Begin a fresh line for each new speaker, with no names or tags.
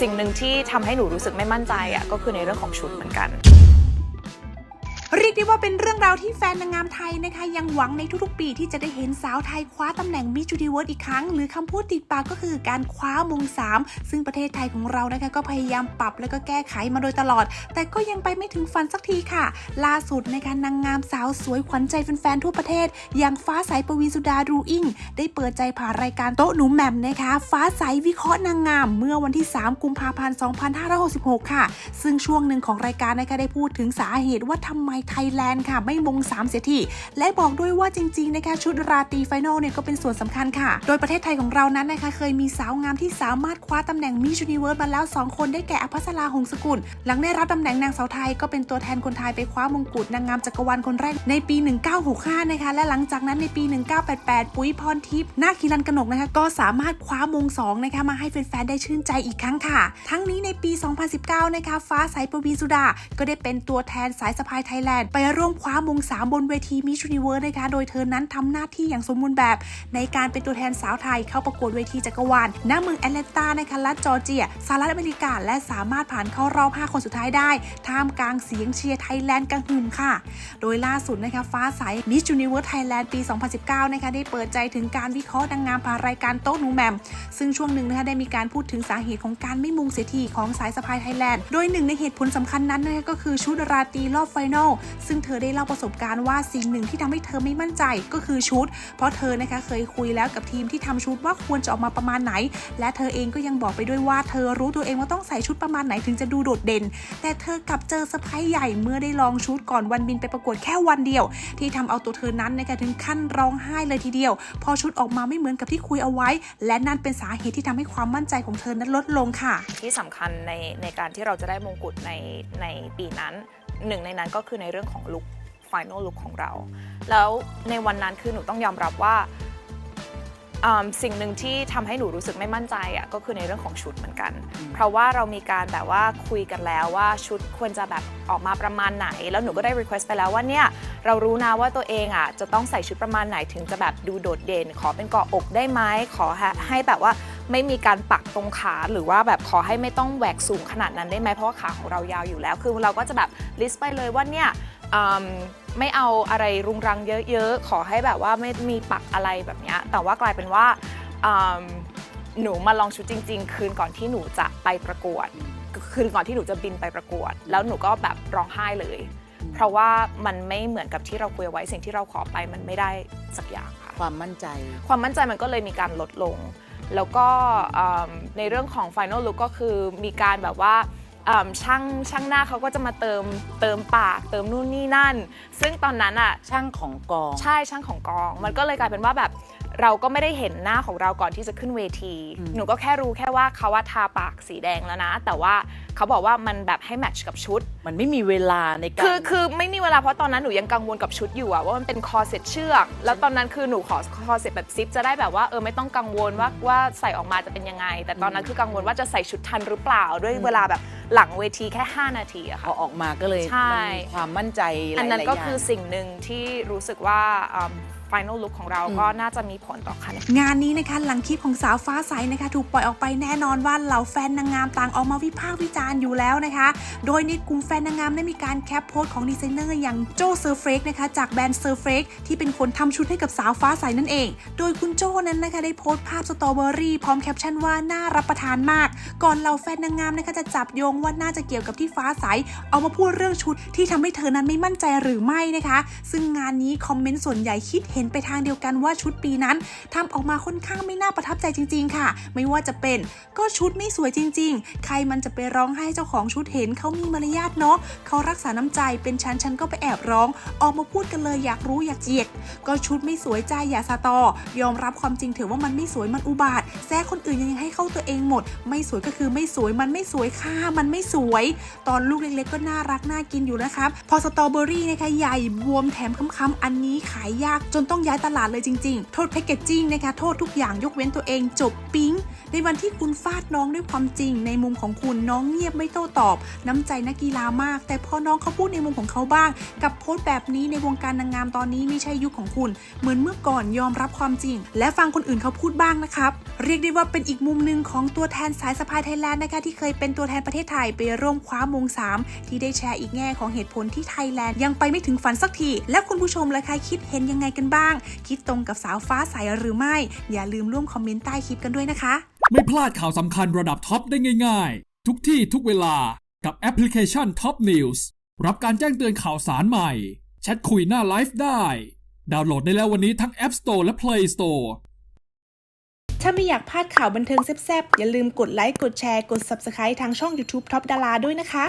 สิ่งหนึ่งที่ทำให้หนูรู้สึกไม่มั่นใจอะก็คือในเรื่องของชุดเหมือนกัน
เรียกได้ว่าเป็นเรื่องราวที่แฟนนางงามไทยนะคะ ยังหวังในทุกๆปีที่จะได้เห็นสาวไทยคว้าตำแหน่งมิจูดีเวิร์ดอีกครั้ง หรือคำพูดติดปากก็คือการคว้ามงสามซึ่งประเทศไทยของเรานะคะก็พยายามปรับแล้วก็แก้ไขมาโดยตลอด แต่ก็ยังไปไม่ถึงฝันสักทีค่ะ ล่าสุดในการนางงามสาวสวยขวัญใจแฟนๆทั่วประเทศ อย่างฟ้าใสปวีสุดาดูอิงได้เปิดใจผ่านรายการโต๊ะหนูแหม่มนะคะ ฟ้าใสวิเคราะห์นางงาม เมื่อวันที่ 3 กุมภาพันธ์ 2566 ค่ะ ซึ่งช่วงหนึ่งของรายการนะคะได้พูดถึงสาเหตุว่าทำไมไทยแลนด์ค่ะ ไม่มง 3 เสียทีและบอกด้วยว่าจริงๆนะคะชุดราตรีไฟนอลเนี่ยก็เป็นส่วนสำคัญค่ะ โดยประเทศไทยของเรานั้นนะคะ เคยมีสาวงามที่สามารถคว้าตำแหน่งมิจูนิเวิร์สมาแล้ว 2 คนได้แก่อภัสราหงสกุล หลังได้รับตำแหน่งนางสาวไทยก็เป็นตัวแทนคนไทยไปคว้ามงกุฎนางงามจักรวาลคนแรกในปี 1965 นะคะ และหลังจากนั้นในปี 1988 ปุ้ยพรทิพย์นาคีรันกนกนะคะ ก็สามารถคว้ามงสองนะคะมาให้แฟนๆได้ชื่นใจอีกครั้งค่ะ ทั้งนี้ในปี 2019 นะคะ ฟ้าใสปวีสุดา ก็ได้เป็นตัวแทนสายสะพายไทยแลนด์ไปร่วมคว้ามงสามบนเวทีมิช u นิเวิร์สนะคะ โดยเธอนั้นทำหน้าที่อย่างสมบูรณ์แบบ ในการเป็นตัวแทนสาวไทยเข้าประกวดเวทีจักรวาลณเมืองแอตแลนตานะคะรัฐจอร์เจียสหรัฐอเมริกา และสามารถผ่านเข้ารอบ 5 คนสุดท้ายได้ ท่ามกลางเสียงเชียร์ไทยแลนด์กังหึมค่ะ โดยล่าสุดนะคะฟ้าใสมิช u นิเวิร์สไทยแลนด์ปี 2019 นะคะได้เปิดใจถึงการวิเคราะห์นางงามผ่านรายการโต๊ะหนูแหมมซึ่งช่วงหนึ่งนะคะได้มีการพูดถึงสาเหตุของการไม่มุงเสียทีของสายสะพายไทยแลนด์โดยหนึ่งในเหตุผลสำคัญนั้นนะคะก็คือชุดราตรีรอบไฟนอลซึ่งเธอได้เล่าประสบการณ์ว่าสิ่งหนึ่งที่ทำให้เธอไม่มั่นใจก็คือชุด เพราะเธอนะคะเคยคุยแล้วกับทีมที่ทำชุดว่าควรจะออกมาประมาณไหน และเธอเองก็ยังบอกไปด้วยว่าเธอรู้ตัวเองว่าต้องใส่ชุดประมาณไหนถึงจะดูโดดเด่น แต่เธอกลับเจอเซอร์ไพรส์ใหญ่เมื่อได้ลองชุดก่อนวันบินไปประกวดแค่วันเดียว ที่ทำเอาตัวเธอนั้นนะคะถึงขั้นร้องไห้เลยทีเดียว พอชุดออกมาไม่เหมือนกับที่คุยเอาไว้ และนั่นเป็นสาเหตุที่ทำให้ความมั่นใจของเธอนั้นลดลงค่ะ
ที่สำคัญในในการที่เราจะได้มงกุฎในในปีนั้น หนึ่งในนั้นก็คือในเรื่องของลุคฟิแนลลุคของเรา แล้วในวันนั้นคือหนูต้องยอมรับว่า สิ่งหนึ่งที่ทำให้หนูรู้สึกไม่มั่นใจอะก็คือในเรื่องของชุดเหมือนกัน เพราะว่าเรามีการแบบว่าคุยกันแล้วว่าชุดควรจะแบบออกมาประมาณไหน แล้วหนูก็ได้ request ไปแล้วว่าเนี่ยเรารู้นะว่าตัวเองอะจะต้องใส่ชุดประมาณไหนถึงจะแบบดูโดดเด่น ขอเป็นเกาะอกได้ไหมขอให้ให้แบบว่าไม่มีการปักตรงขาหรือว่าแบบขอให้ไม่ต้องแหวกสูงขนาดนั้นได้ไหมเพราะว่าขาของเรายาวอยู่แล้ว คือเราก็จะแบบ list ไปเลยว่าเนี่ยอืม ไม่เอาอะไรรุงรังเยอะๆ ขอให้แบบว่าไม่มีปักอะไรแบบเนี้ยแต่ว่ากลายเป็นว่าอืมหนูมาลองชุดจริง ๆ คืนก่อนที่หนูจะไปประกวด คืนก่อนที่หนูจะบินไปประกวด แล้วหนูก็แบบร้องไห้เลย เพราะว่ามันไม่เหมือนกับที่เราคุยเอาไว้สิ่งที่เราขอไปมันไม่ได้สักอย่างค่ะ
ความมั่นใจ
ความมั่นใจมันก็เลยมีการลดลง แล้วก็อืมในเรื่องของ Final Look ก็คือมีการแบบว่าอืม ช่างช่างหน้าเขาก็จะมาเติมเติมปาก เติมนู่นนี่นั่น ซึ่งตอนนั้นอะ
ช่างของกอง
ใช่ช่างของกอง มันก็เลยกลายเป็นว่าแบบ เราก็ไม่ได้เห็นหน้าของเราก่อนที่จะขึ้นเวที
อืม
หนูก็แค่รู้แค่ว่าเขาว่าทาปากสีแดงแล้วนะ แต่ว่าเขาบอกว่ามันแบบให้แมทช์กับชุด
มันไม่มีเวลาในการ
คือคือไม่มีเวลาเพราะตอนนั้นหนูยังกังวลกับชุดอยู่อะว่ามันเป็นคอเซ็ตเชือก แล้วตอนนั้นคือหนูขอคอเซ็ตแบบซิปจะได้แบบว่าเออไม่ต้องกังวลว่าว่าใส่ออกมาจะเป็นยังไง แต่ตอนนั้นคือกังวลว่าจะใส่ชุดทันหรือเปล่าด้วยเวลาแบบหลังเวทีแค่ 5 นาทีอะ
พ
ค่ะ
อออกมาก็เลย
ใช่
มันมีความมั่นใจหลายๆ
อันนั้นก็
ย่าง
คือสิ่งหนึ่งที่รู้สึกว่า ฟิแนลลุคของเรา
อืม
ก็น่าจะมีผลต่อคะแนน
งานนี้นะคะหลังคลิปของสาวฟ้าใสนะคะ ถูกปล่อยออกไปแน่นอนว่าเหล่าแฟนนางงามต่างออกมาวิพากษ์วิจารณ์อยู่แล้วนะคะ โดยในกลุ่มแฟนนางงามได้มีการแคปโพสต์ของดีไซเนอร์อย่างโจเซอร์เฟรกนะคะจากแบรนด์เซอร์เฟรกที่เป็นคนทำชุดให้กับสาวฟ้าใสนั่นเอง โดยคุณโจนั้นนะคะได้โพสต์ภาพสตรอเบอรี่พร้อมแคปชั่นว่าน่ารับประทานมาก ก่อนเหล่าแฟนนางงามนะคะจะจับโยงว่าน่าจะเกี่ยวกับที่ฟ้าใสเอามาพูดเรื่องชุดที่ทำให้เธอนั้นไม่มั่นใจหรือไม่นะคะ ซึ่งงานนี้คอมเมนต์ส่วนใหญ่คิดเเห็นไปทางเดียวกันว่าชุดปีนั้นทำออกมาค่อนข้างไม่น่าประทับใจจริง ๆ ค่ะ ไม่ว่าจะเป็นก็ชุดไม่สวยจริง ๆ ใครมันจะไปร้องให้เจ้าของชุดเห็นเขามีมารยาทเนาะเขารักษาน้ำใจเป็นฉันฉันก็ไปแอบร้อง ออกมาพูดกันเลยอยากรู้อยากเจียกก็ชุดไม่สวยใจอย่าสตอ ยอมรับความจริงเถอะว่ามันไม่สวยมันอุบาทแซะคนอื่นยังให้เข้าตัวเองหมด ไม่สวยก็คือไม่สวยมันไม่สวยค่ะมันไม่สวย ตอนลูกเล็กๆ ก็น่ารักน่ากินอยู่นะครับพอสตรอเบอรี่นะคะใหญ่บวมแถมค้ำๆอันนี้ขายยากจนต้องย้ายตลาดเลยจริง ๆ โทษแพคเกจจิ้งนะคะ โทษทุกอย่างยกเว้นตัวเองจบปิ๊ง ในวันที่คุณฟาดน้องด้วยความจริง ในมุมของคุณน้องเงียบไม่โต้ตอบ น้ำใจนักกีฬามาก แต่พอน้องเขาพูดในมุมของเขาบ้าง กับโพสต์แบบนี้ในวงการนางงามตอนนี้ไม่ใช่ยุคของคุณ เหมือนเมื่อก่อนยอมรับความจริง และฟังคนอื่นเขาพูดบ้างนะครับ เรียกได้ว่าเป็นอีกมุมหนึ่งของตัวแทนสายสะพายไทยแลนด์นะคะที่เคยเป็นตัวแทนประเทศไทยไปร่วมคว้ามงสามที่ได้แชร์อีกแง่ของเหตุผลที่ไทยแลนด์ยังไปไม่ถึงฝันสักที และคุณผู้ชมล่ะคะคิดเห็นยังไงกันบ้าง คิดตรงกับสาวฟ้าใสหรือไม่ อย่าลืมร่วมคอมเมนต์ใต้คลิปกันด้วยนะคะ
ไม่พลาดข่าวสำคัญระดับท็อปได้ง่ายๆ ทุกที่ทุกเวลากับแอปพลิเคชัน Top News รับการแจ้งเตือนข่าวสารใหม่ แชทคุยหน้าไลฟ์ได้ ดาวน์โหลดได้แล้ววันนี้ทั้ง App Store และ Play Store
ถ้าไม่อยากพลาดข่าวบันเทิงแซ่บๆ อย่าลืมกดไลค์ กดแชร์ กด Subscribe ทางช่อง YouTube Top ดาราด้วยนะคะ